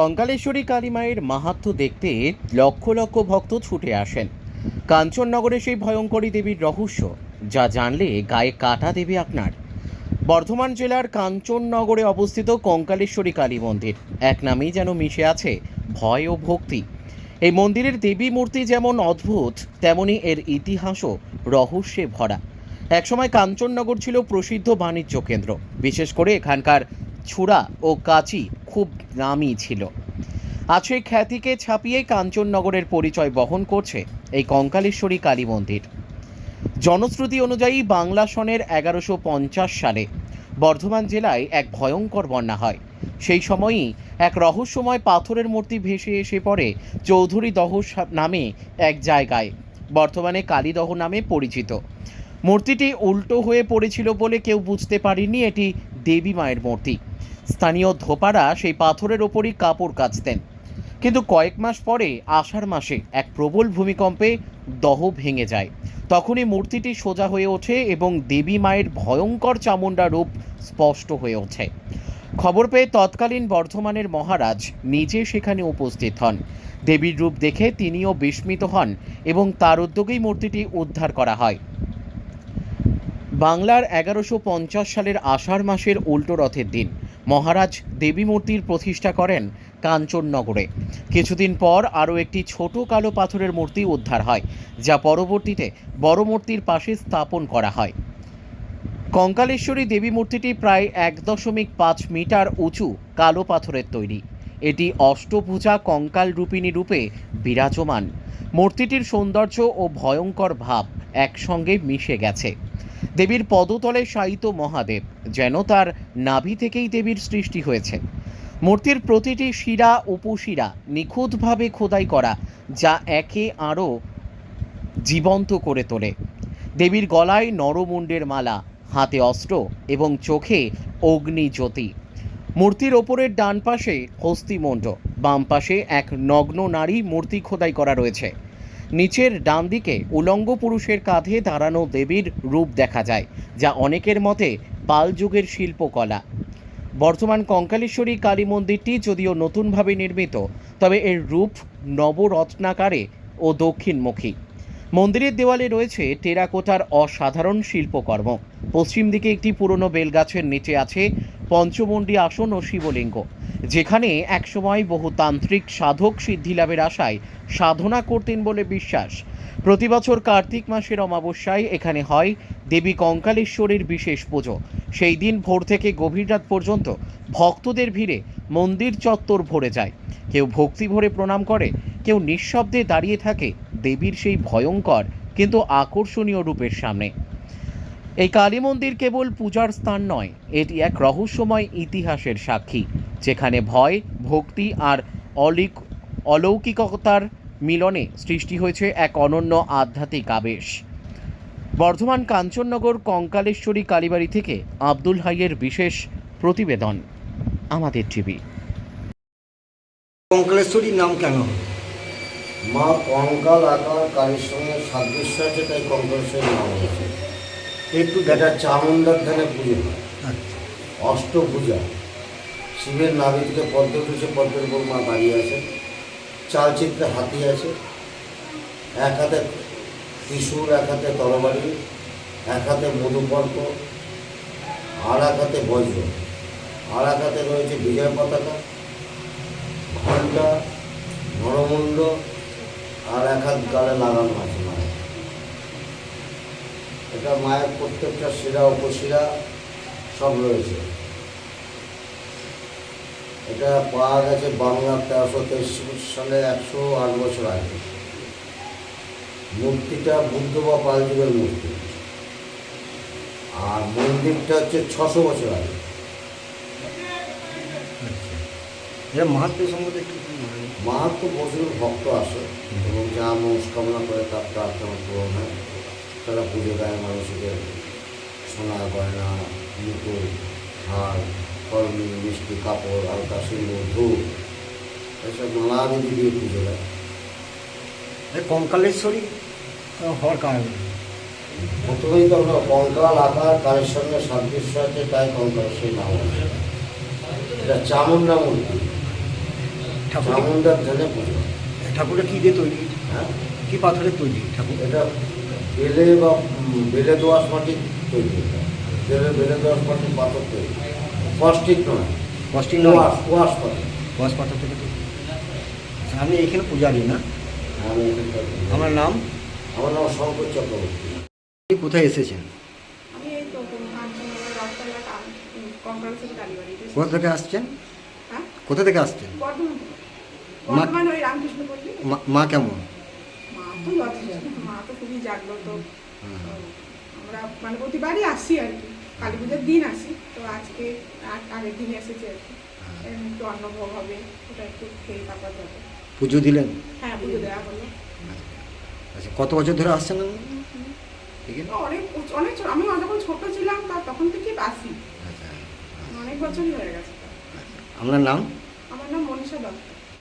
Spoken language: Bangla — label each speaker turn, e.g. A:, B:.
A: কঙ্কালেশ্বরী কালীমায়ের মাহাত্ম্য দেখতে লক্ষ লক্ষ ভক্ত ছুটে আসেন। কাঞ্চননগরে সেই ভয়ঙ্করী দেবীর রহস্য, যা জানলে গায়ে কাটা দেবে আপনার। বর্ধমান জেলার কাঞ্চননগরে অবস্থিত কঙ্কালেশ্বরী কালী মন্দির, এক নামেই যেন মিশে আছে ভয় ও ভক্তি। এই মন্দিরের দেবী মূর্তি যেমন অদ্ভুত, তেমনি এর ইতিহাসও রহস্যে ভরা। একসময় কাঞ্চননগর ছিল প্রসিদ্ধ বাণিজ্য কেন্দ্র, বিশেষ করে এখানকার ছুরা ও কাচি খুব নামই ছিল। আজ সেই খ্যাতিকে ছাপিয়ে কাঞ্চননগরের পরিচয় বহন করছে এই কঙ্কালেশ্বরী কালী মন্দির। জনশ্রুতি অনুযায়ী বাংলা সনের এগারোশো পঞ্চাশ সালে বর্ধমান জেলায় এক ভয়ঙ্কর বন্যা হয়। সেই সময়ই এক রহস্যময় পাথরের মূর্তি ভেসে এসে পড়ে চৌধুরী দহ নামে এক জায়গায়। বর্তমানে কালীদহ নামে পরিচিত। মূর্তিটি উল্টো হয়ে পড়েছিল বলে কেউ বুঝতে পারেনি এটি দেবী মায়ের মূর্তি। স্থানীয় ধোপারা সেই পাথরের ওপরই কাপড় কাচতেন। কিন্তু কয়েক মাস পরে, আষাঢ় মাসে এক প্রবল ভূমিকম্পে দহ ভেঙে যায়। তখনই মূর্তিটি সোজা হয়ে ওঠে এবং দেবী মায়ের ভয়ঙ্কর চামুণ্ডা রূপ স্পষ্ট হয়ে ওঠে। খবর পেয়ে তৎকালীন বর্ধমানের মহারাজ নিজে সেখানে উপস্থিত হন। দেবীর রূপ দেখে তিনিও বিস্মিত হন এবং তার উদ্যোগেই মূর্তিটি উদ্ধার করা হয়। বাংলার এগারোশো পঞ্চাশ সালের আষাঢ় মাসের উল্টো রথের দিন। মহারাজ দেবী মূর্তির প্রতিষ্ঠা করেন কাঞ্চননগরে। কিছুদিন পর আরও একটি ছোট কালো পাথরের মূর্তি উদ্ধার হয়, যা পরবর্তীতে বড় মূর্তির পাশে স্থাপন করা হয়। কঙ্কালেশ্বরী দেবী মূর্তিটি প্রায় এক দশমিক পাঁচ মিটার উঁচু কালো পাথরের তৈরি। এটি অষ্টভুজা কঙ্কাল রূপিণী রূপে বিরাজমান। মূর্তিটির সৌন্দর্য ও ভয়ঙ্কর ভাব একসঙ্গে মিশে গেছে। দেবীর পদতলে শায়িত মহাদেব, যেন তার নাভি থেকেই দেবীর সৃষ্টি হয়েছে। মূর্তির প্রতিটি শিরা উপশিরা নিখুঁতভাবে খোদাই করা, যা একে আরও জীবন্ত করে তোলে। দেবীর গলায় নরমুণ্ডের মালা, হাতে অস্ত্র এবং চোখে অগ্নিজ্যোতি। মূর্তির ওপরের ডান পাশে হস্তিমণ্ড বাম পাশে এক নগ্ন নারী মূর্তি খোদাই করা রয়েছে। নিচের ডান দিকে উলঙ্গ পুরুষের কাঁধে দাঁড়ানো দেবীর রূপ দেখা যায়, যা অনেকের মতে পাল যুগের শিল্পকলা। বর্তমান কঙ্কালেশ্বরী কালী মন্দিরটি যদিও নতুনভাবে নির্মিত, তবে এর রূপ নবরত্নাকারে ও দক্ষিণমুখী। মন্দিরের দেওয়ালে রয়েছে টেরাকোটার অসাধারণ শিল্পকর্ম। পশ্চিম দিকে একটি পুরনো বেলগাছের নিচে আছে পঞ্চমন্ডি আসন ও শিবলিঙ্গ। যেখানে একসময় বহু তান্ত্রিক সাধক সিদ্ধিলাভের আশায় সাধনা করতেন বলে বিশ্বাস। প্রতি বছর কার্তিক মাসের অমাবস্যায় এখানে হয় দেবী কঙ্কালেশ্বরীর বিশেষ পুজো। সেই দিন ভোর থেকে গভীর রাত পর্যন্ত ভক্তদের ভিড়ে মন্দির চত্বর ভরে যায়। কেউ ভক্তি ভরে প্রণাম করে, কেউ নিঃশব্দে দাঁড়িয়ে থাকে দেবীর সেই ভয়ঙ্কর কিন্তু আকর্ষণীয় রূপের সামনে। এই কালী মন্দির কেবল পূজার স্থান নয় এটি এক রহস্যময় ইতিহাসের সাক্ষী যেখানে ভয় ভক্তি আর অলিক অলৌকিকতার মিলনে সৃষ্টি হয়েছে এক অনন্য আধ্যাত্মিক আবেশ। বর্ধমান কাঞ্চননগর কঙ্কালেশ্বরী কালীবাড়ি থেকে আব্দুল হাইয়ের বিশেষ প্রতিবেদন আমাদের টিভি।
B: কঙ্কলেশ্বরীর নাম কেন?
C: মা কঙ্কাল আকার কালীর সঙ্গে সাদৃশ্য আছে তাই কঙ্কালেশ্বরী নাম হয়েছে।
B: একটু
C: এটা চামুন্ডার ধ্যানে পুজো হয়
B: আচ্ছা।
C: অষ্টভুজা। শিবের নাভি থেকে পদ্ম উঠেছে পদ্মের উপর মা দাঁড়িয়ে আছে। চালচিত্রে হাতি আছে। এক হাতে ত্রিশূল এক হাতে তরবারি এক হাতে মধুপর্ক আর এক হাতে বজ্র। আর এক হাতে রয়েছে বিজয় পতাকা ঘণ্টা নরমুণ্ড আর এক হাত গালে লাগানো আছে। এটা মায়ের প্রত্যেকটা শিরা উপশিরা সব রয়েছে। এটা পাওয়া গেছে বাংলা তেরোশো তেইশ সালে একশো আট বছর আগে। মূর্তিটা বুদ্ধ বা পাল যুগের মূর্তি। আর মন্দিরটা হচ্ছে ছশো বছর আগে।
B: মাহাত্ম সম্বন্ধে?
C: মাহাত্ম প্রচুর ভক্ত আসে এবং যা মনস্কামনা করে তার প্রার্থনা পূরণ হয়। তারা পুজো দেয় মানুষকে সোনা গয়না মুকুট হার কলমি মিষ্টি কাপড় হালকা সিন্দুর ধূপ এসব নানাবিধি দিয়ে পুজো দেয়।
B: কঙ্কালেশ্বরী হওয়ার কারণ।
C: প্রথমেই তো আমরা কঙ্কাল আকার কালের সঙ্গে সাদৃশ্য আছে তাই কঙ্কাল সেই নাম এটা চামুন্ডা মূর্তি।
B: ঠাকুর
C: চামুন্ডার ধ্যানে পুজো
B: ঠাকুরটা কী দিয়ে তৈরি?
C: হ্যাঁ?
B: কী পাথরের তৈরি ঠাকুর?
C: এটা বেলে বা বেলে দোয়াশ মাটির তৈরি এটা। বেলে বেলে দোয়াশ মাটির পাথর তৈরি কষ্টিক নয়।
B: কস্টিং নয়।
C: ওয়াশ ওয়াশ পাথর
B: দশ পাথর থেকে তৈরি। আচ্ছা, আমি এখানে পূজারি না?
C: আমি
B: আমার নাম?
C: আমার নাম শঙ্কর চক্রবর্তী।
B: আপনি কোথায় এসেছেন? কোথা থেকে আসছেন?
D: হ্যাঁ?
B: কোথা থেকে আসছেন? মা কেমন?
D: মা তো যথেষ্ট মা তো খুবই জাগ্রত। আমরা মানে প্রতিবারই আসি আর কি। কালী পুজোর দিন আসি তো আজকে আগের দিন এসেছি আর কি। একটু অন্নভোগ হবে ওটা একটু খেয়ে তারপর যাবে।
B: পুজো দিলেন?
D: হ্যাঁ পুজো দেওয়া হলো।
B: আচ্ছা কত বছর ধরে আসছেন
D: অনেক অনেক আমি যখন ছোট ছিলাম তা তখন থেকেই আসি
B: আচ্ছা
D: অনেক বছরই হয়ে গেছে।
B: আপনার নাম?
D: আমার নাম মনীষা দত্ত।